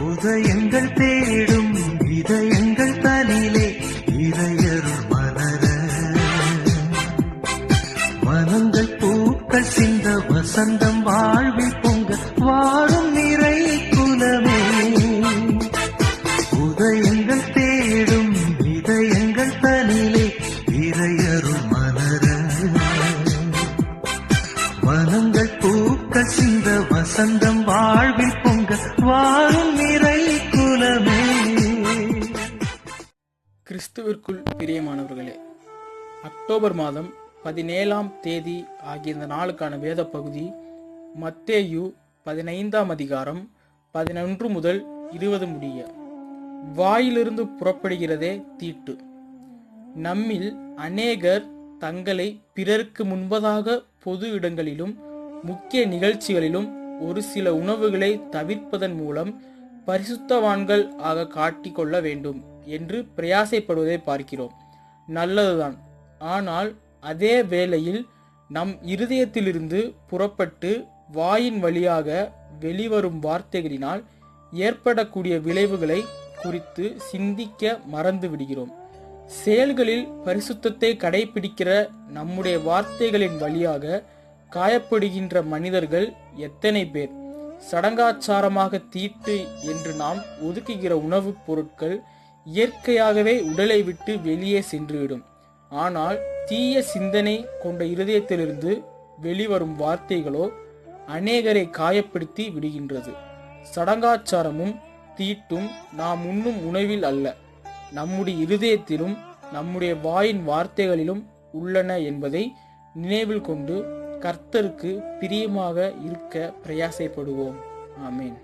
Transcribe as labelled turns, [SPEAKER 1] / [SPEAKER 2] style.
[SPEAKER 1] உதயங்கள் தேடும் இதயங்கள் தனிலே இறையருள் மலர. மனங்கள் பூக்கள் சிந்த வசந்தம் வாழ்வில் பொங்க வாழும் சிந்த வசந்தம் வாழ்வில் பொங்க வாழும் நிறை குலமே.
[SPEAKER 2] கிறிஸ்துவிற்குள் பிரியமானவர்களே அக்டோபர் மாதம் பதினேழாம் தேதி ஆகிய இந்த நாளுக்கான வேத பகுதி மத்தேயு பதினைந்தாம் அதிகாரம் பதினொன்று முதல் இருபது முடிய. வாயிலிருந்து புறப்படுகிறதே தீட்டு. நம்மில் அநேகர் தங்களை பிறருக்கு முன்பதாக பொது இடங்களிலும் முக்கிய நிகழ்ச்சிகளிலும் ஒரு சில உணவுகளை தவிர்ப்பதன் மூலம் பரிசுத்தவான்கள் ஆக காட்டிக்கொள்ள வேண்டும் என்று பிரயாசைப்படுவதை பார்க்கிறோம். நல்லதுதான். ஆனால் அதே வேளையில் நம் இருதயத்திலிருந்து புறப்பட்டு வாயின் வழியாக வெளிவரும் வார்த்தைகளினால் ஏற்படக்கூடிய விளைவுகளை குறித்து சிந்திக்க மறந்து விடுகிறோம் செயல்களில் பரிசுத்தத்தை கடைபிடிக்கிற நம்முடைய வார்த்தைகளின் வழியாக காயப்படுகின்ற மனிதர்கள் எத்தனை பேர்? சடங்காச்சாரமாக தீட்டு என்று நாம் ஒதுக்குகிற உணவுப் பொருட்கள் இயற்கையாகவே உடலை விட்டு வெளியே சென்றுவிடும். ஆனால் தீய சிந்தனை கொண்ட இருதயத்திலிருந்து வெளிவரும் வார்த்தைகளோ அநேகரை காயப்படுத்தி விடுகின்றது. சடங்காச்சாரமும் தீட்டும் நாம் உண்ணும் உணவில் அல்ல. நம்முடைய இருதயத்திலும் நம்முடைய வாயின் வார்த்தைகளிலும் உள்ளன என்பதை நினைவில் கொண்டு கர்த்தருக்கு பிரியமாக இருக்க பிரயாசைப்படுவோம். ஆமீன்.